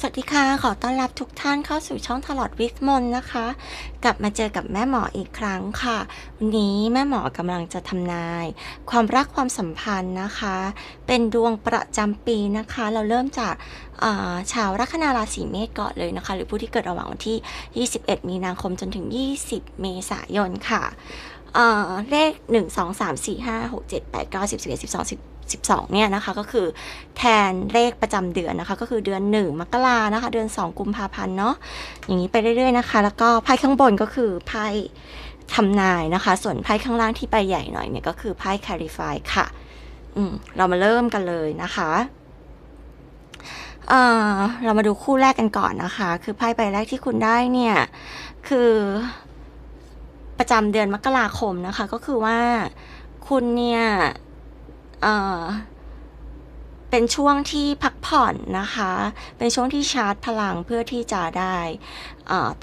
สวัสดีค่ะ ขอต้อนรับทุกท่านเข้าสู่ช่องตลอดวิสมนนะคะ กลับมาเจอกับแม่หมออีกครั้งค่ะ วันนี้แม่หมอกำลังจะทำนาย ความรักความสัมพันธ์นะคะ เป็นดวงประจำปีนะคะ เราเริ่มจากาชาวลัคนาราศีเมษก่อนเลยนะคะ หรือผู้ที่เกิดระหว่างวันที่ 21 มีนาคมจนถึง 20 เมษายนค่ะเเลข 1 2 3 4 5 6 7 8 9 10 11 12 10 12เนี่ยนะคะก็คือแทนเลขประจำเดือนนะคะ ก็คือเดือน 1 มกรานะคะ เดือน 2 กุมภาพันธ์เนาะอย่างนี้ไปเรื่อยๆนะคะ แล้วก็ไพ่ข้างบนก็คือไพ่ทำนายนะคะ ส่วนไพ่ข้างล่างที่ใบใหญ่หน่อยเนี่ยก็คือไพ่คาริฟายค่ะอืมเรามาเริ่มกันเลยนะคะเอ่อเรามาดูคู่แรกกันก่อนนะคะ คือไพ่ใบแรกที่คุณได้เนี่ย คือประจำเดือนมกราคมนะคะ ก็คือว่าคุณเนี่ย เป็นช่วงที่พักผ่อนนะคะ เป็นช่วงที่ชาร์จพลังเพื่อที่จะได้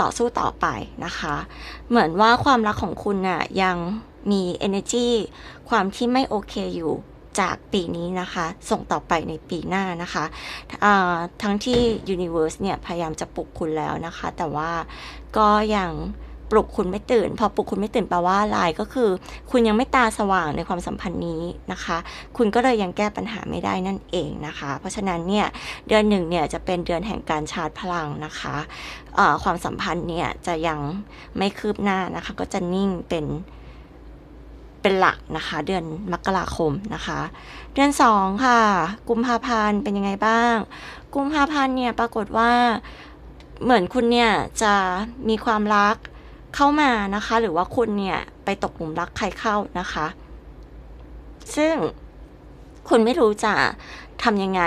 ต่อสู้ต่อไปนะคะ เหมือนว่าความรักของคุณน่ะยังมี energy ความที่ไม่โอเคอยู่จากปีนี้นะคะ ส่งต่อไปในปีหน้านะคะทั้งที่ universe เนี่ย พยายามจะปลุกคุณแล้วนะคะ แต่ว่าก็ยัง ปลุกคุณไม่ตื่น พอปลุกคุณไม่ตื่นแปลว่าอะไรก็คือ คุณยังไม่ตาสว่างในความสัมพันธ์นี้นะคะ คุณก็เลยยังแก้ปัญหาไม่ได้นั่นเองนะคะ เพราะฉะนั้นเนี่ยเดือนหนึ่งเนี่ยจะเป็นเดือนแห่งการชาร์จพลังนะคะความสัมพันธ์เนี่ยจะยังไม่คืบหน้านะคะ ก็จะนิ่งเป็นเป็นหลักนะคะเดือนมกราคมนะคะ เดือนสองค่ะ กุมภาพันธ์เป็นยังไงบ้าง กุมภาพันธ์เนี่ยปรากฏว่าเหมือนคุณเนี่ยจะมีความรัก เข้ามานะคะ หรือว่าคุณเนี่ยไปตกหลุมรักใครเข้านะคะ ซึ่งคุณไม่รู้จะทำยังไง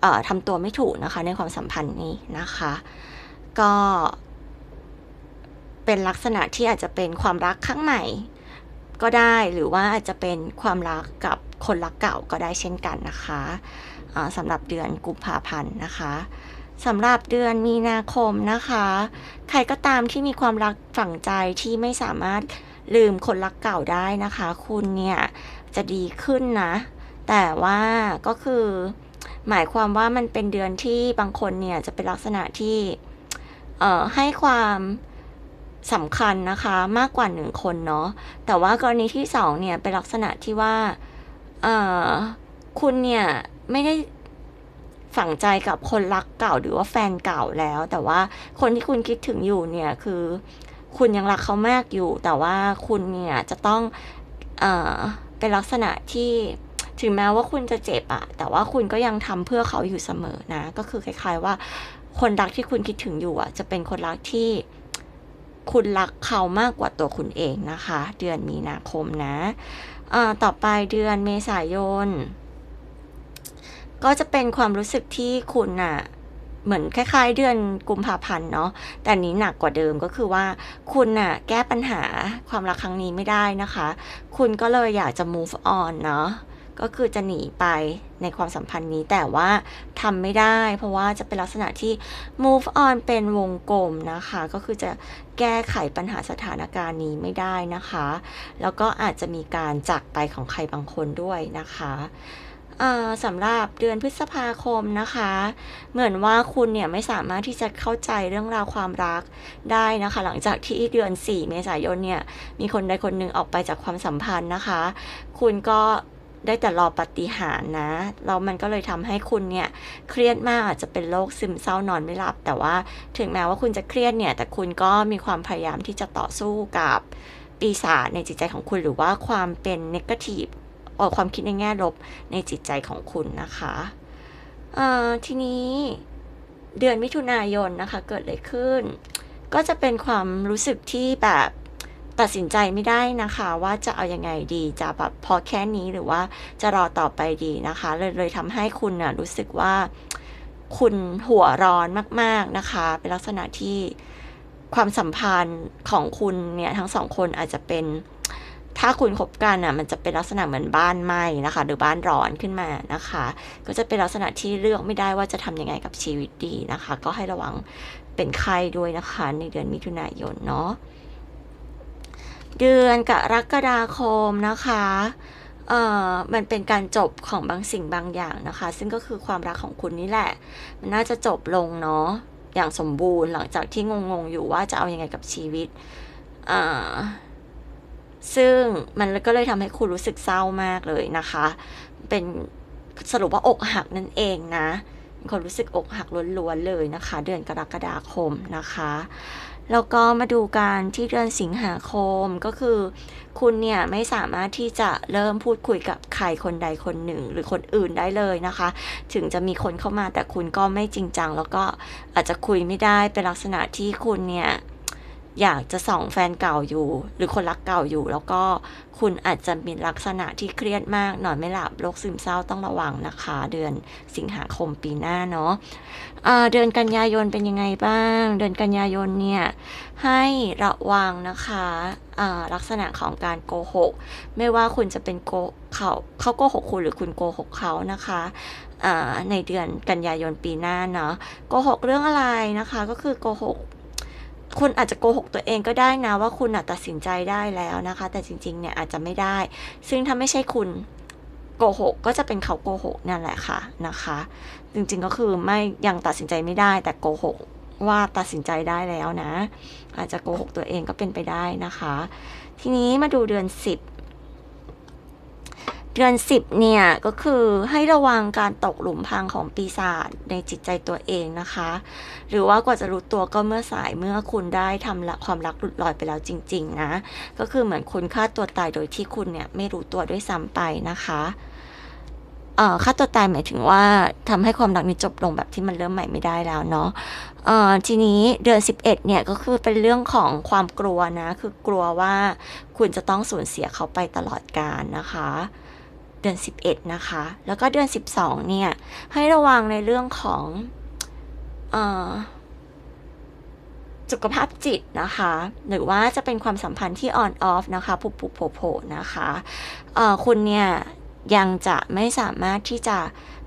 เอ่อทำตัวไม่ถูกนะคะ ในความสัมพันธ์นี้นะคะ ก็เป็นลักษณะที่อาจจะเป็นความรักครั้งใหม่ก็ได้หรือว่าอาจจะเป็นความรักกับคนรักเก่าก็ได้เช่นกันนะคะสำหรับเดือนกุมภาพันธ์นะคะ สำหรับเดือนมีนาคมนะคะ ใครก็ตามที่มีความรักฝังใจที่ไม่สามารถลืมคนรักเก่าได้นะคะ คุณเนี่ยจะดีขึ้นนะ แต่ว่าก็คือ หมายความว่ามันเป็นเดือนที่บางคนเนี่ยจะเป็นลักษณะที่เอ่อให้ความสำคัญนะคะมากกว่าหนึ่งคนเนาะแต่ว่ากรณีที่สองเนี่ยเป็นลักษณะที่ว่าเอ่อคุณเนี่ยไม่ได้ ฝังใจกับคนรักเก่าหรือว่าแฟนเก่าแล้ว แต่ว่าคนที่คุณคิดถึงอยู่เนี่ยคือ คุณยังรักเขามากอยู่ แต่ว่าคุณเนี่ยจะต้องเอ่อเป็นลักษณะที่ถึงแม้ว่าคุณจะเจ็บอะแต่ว่าคุณก็ยังทำเพื่อเขาอยู่เสมอนะ ก็คือคล้าย ๆ ว่าคนรักที่คุณคิดถึงอยู่อะจะเป็นคนรักที่คุณรักเขามากกว่าตัวคุณเองนะคะ เดือนมีนาคมนะเอ่อต่อไปเดือนเมษายน ก็จะเป็นความรู้สึกที่คุณน่ะเหมือนคล้าย ๆ เดือนกุมภาพันธ์เนาะ แต่นี้หนักกว่าเดิมก็คือว่าคุณน่ะแก้ปัญหาความรักครั้งนี้ไม่ได้นะคะ คุณก็เลยอยากจะ move on เนาะ ก็คือจะหนีไปในความสัมพันธ์นี้แต่ว่าทำไม่ได้ เพราะว่าจะเป็นลักษณะที่ move on เป็นวงกลมนะคะ ก็คือจะแก้ไขปัญหาสถานการณ์นี้ไม่ได้นะคะ แล้วก็อาจจะมีการจากไปของใครบางคนด้วยนะคะ สำหรับเดือนพฤษภาคมนะคะ เหมือนว่าคุณเนี่ยไม่สามารถที่จะเข้าใจเรื่องราวความรักได้นะคะ หลังจากที่เดือน 4 เมษายนเนี่ยมีคนใดคนหนึ่งออกไปจากความสัมพันธ์นะคะ คุณก็ได้แต่รอปฏิหารนะแล้วมันก็เลยทำให้คุณเนี่ยเครียดมากอาจจะเป็นโรคซึมเศร้านอนไม่หลับ แต่ว่าถึงแม้ว่าคุณจะเครียดเนี่ย แต่คุณก็มีความพยายามที่จะต่อสู้กับปีศาจในจิตใจของคุณหรือว่าความเป็นนกาทีฟ ความคิดในแง่ลบในจิตใจของคุณนะคะทีนี้เดือนมิถุนายนนะคะ เกิดอะไรขึ้น ก็จะเป็นความรู้สึกที่แบบตัดสินใจไม่ได้นะคะ ว่าจะเอายังไงดีจะแบบพอแค่นี้หรือว่าจะรอต่อไปดีนะคะ เลยเลยทำให้คุณน่ะรู้สึกว่าคุณหัวร้อนมาก ๆนะคะ เป็นลักษณะที่ความสัมพันธ์ของคุณเนี่ยทั้งสองคนอาจจะเป็น ถ้าคุณคบกันอะมันจะเป็นลักษณะเหมือนบ้านไหม้นะคะ หรือบ้านร้อนขึ้นมานะคะ ก็จะเป็นลักษณะที่เลือกไม่ได้ว่าจะทำยังไงกับชีวิตดีนะคะ ก็ให้ระวังเป็นไข้ด้วยนะคะ ในเดือนมิถุนายนเนาะเดือนกรกฎาคมนะคะเเอ่อมันเป็นการจบของบางสิ่งบางอย่างนะคะ ซึ่งก็คือความรักของคุณนี่แหละ มันน่าจะจบลงเนาะอย่างสมบูรณ์หลังจากที่งงๆอยู่ว่าจะเอาอยัางไงกับชีวิตอ่า ซึ่งมันก็เลยทำให้คุณรู้สึกเศร้ามากเลยนะคะ เป็นสรุปว่าอกหักนั่นเองนะคนรู้สึกอกหักล้วนๆเลยนะคะ เดือนกรกฎาคมนะคะแล้วก็มาดูการที่เดือนสิงหาคมก็คือ คุณเนี่ยไม่สามารถที่จะเริ่มพูดคุยกับใครคนใดคนหนึ่ง หรือคนอื่นได้เลยนะคะ ถึงจะมีคนเข้ามาแต่คุณก็ไม่จริงจัง แล้วก็อาจจะคุยไม่ได้เป็นลักษณะที่คุณเนี่ย อยากจะส่องแฟนเก่าอยู่ หรือคนรักเก่าอยู่ แล้วก็คุณอาจจะมีลักษณะที่เครียดมากนอนไม่หลับโรคซึมเศร้าต้องระวังนะคะ เดือนสิงหาคมปีหน้าเนาะอ่าเดือนกันยายนเป็นยังไงบ้าง เดือนกันยายนเนี่ยให้ระวังนะคะลักษณะของการโกหก ไม่ว่าคุณจะเป็นโกเขาเขาโกหกคุณหรือคุณโกหกเขานะคะในเดือนกันยายนปีหน้าเนาะโกหกเรื่องอะไรนะคะ ก็คือโกหก คุณอาจจะโกหกตัวเองก็ได้นะว่าคุณอะตัดสินใจได้แล้วนะคะ แต่จริงๆเนี่ยอาจจะไม่ได้ ซึ่งถ้าไม่ใช่คุณโกหกก็จะเป็นเขาโกหกนั่นแหละค่ะนะคะ จริงๆก็คือไม่ยังตัดสินใจไม่ได้ แต่โกหกว่าตัดสินใจได้แล้วนะ อาจจะโกหกตัวเองก็เป็นไปได้นะคะ ทีนี้มาดูเดือนสิบ เดือนสิบเนี่ย ก็คือให้ระวังการตกหลุมพรางของปีศาจในจิตใจตัวเองนะคะ หรือว่ากว่าจะรู้ตัวก็เมื่อสายเมื่อคุณได้ทำละความรักหลุดลอยไปแล้วจริง ๆ นะ ก็คือเหมือนคุณฆ่าตัวตายโดยที่คุณเนี่ยไม่รู้ตัวด้วยซ้ำไปนะคะเอ่อฆ่าตัวตายหมายถึงว่าทำให้ความรักนี้จบลงแบบที่มันเริ่มใหม่ไม่ได้แล้วเนาะเอ่อทีนี้เดือน 11 เนี่ยก็คือเป็นเรื่องของความกลัวนะ คือกลัวว่าคุณจะต้องสูญเสียเขาไปตลอดกาลนะคะ เดือน 11 นะคะ แล้วก็เดือน 12 เนี่ย ให้ระวังในเรื่องของอสุขภาพจิตนะคะ หรือว่าจะเป็นความสัมพันธ์ที่ออนออฟนะคะผุผุโผล่นะคะคุณเนี่ย ยังจะไม่สามารถที่จะ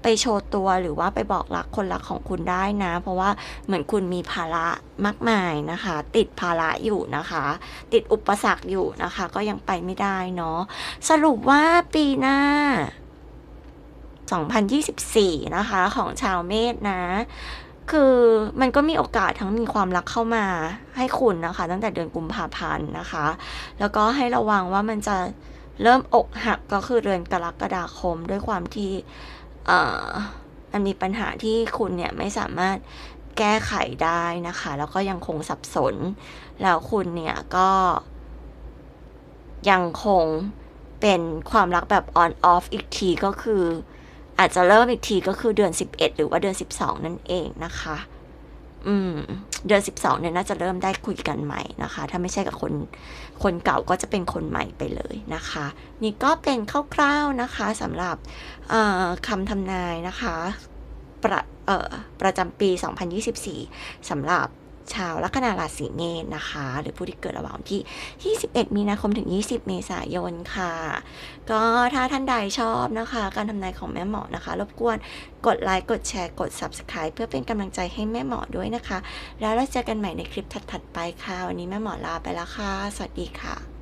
ไปโชว์ตัวหรือว่าไปบอกรักคนรักของคุณได้นะ เพราะว่าเหมือนคุณมีภาระมากมายนะคะ ติดภาระอยู่นะคะ ติดอุปสรรคอยู่นะคะ ก็ยังไปไม่ได้เนาะสรุปว่าปีหน้า 2024 นะคะ ของชาวเมษนะคือมันก็มีโอกาสทั้งมีความรักเข้ามาให้คุณนะคะ ตั้งแต่เดือนกุมภาพันธ์นะคะ แล้วก็ให้ระวังว่ามันจะ เริ่มอกหักก็คือเดือนกรกฎาคมด้วยความที่มันมีปัญหาที่คุณเนี่ยไม่สามารถแก้ไขได้นะคะ แล้วก็ยังคงสับสน แล้วคุณเนี่ยก็ยังคงเป็นความรักแบบ on off อีกทีก็คือ อาจจะเริ่มอีกทีก็คือเดือน 11 หรือว่าเดือน 12 นั่นเองนะคะ อืม เดือน 12เนี่ยน่าจะเริ่มได้คุยกันใหม่นะคะ ถ้าไม่ใช่กับคนคนเก่าก็จะเป็นคนใหม่ไปเลยนะคะ นี่ก็เป็นคร่าวๆนะคะสำหรับคำทำนายนะคะประประจำปี 2024สำหรับ ชาวลัคนาราศีเมษนะคะ หรือผู้ที่เกิดระหว่างที่ 21 มีนาคมถึง 20 เมษายนค่ะ ก็ถ้าท่านใดชอบนะคะ การทำนายของแม่หมอนะคะ รบกวนกดไลค์กดแชร์กด Subscribe เพื่อเป็นกำลังใจให้แม่หมอด้วยนะคะ แล้วเราเจอกันใหม่ในคลิปถัดๆไปค่ะ วันนี้แม่หมอลาไปแล้วค่ะ สวัสดีค่ะ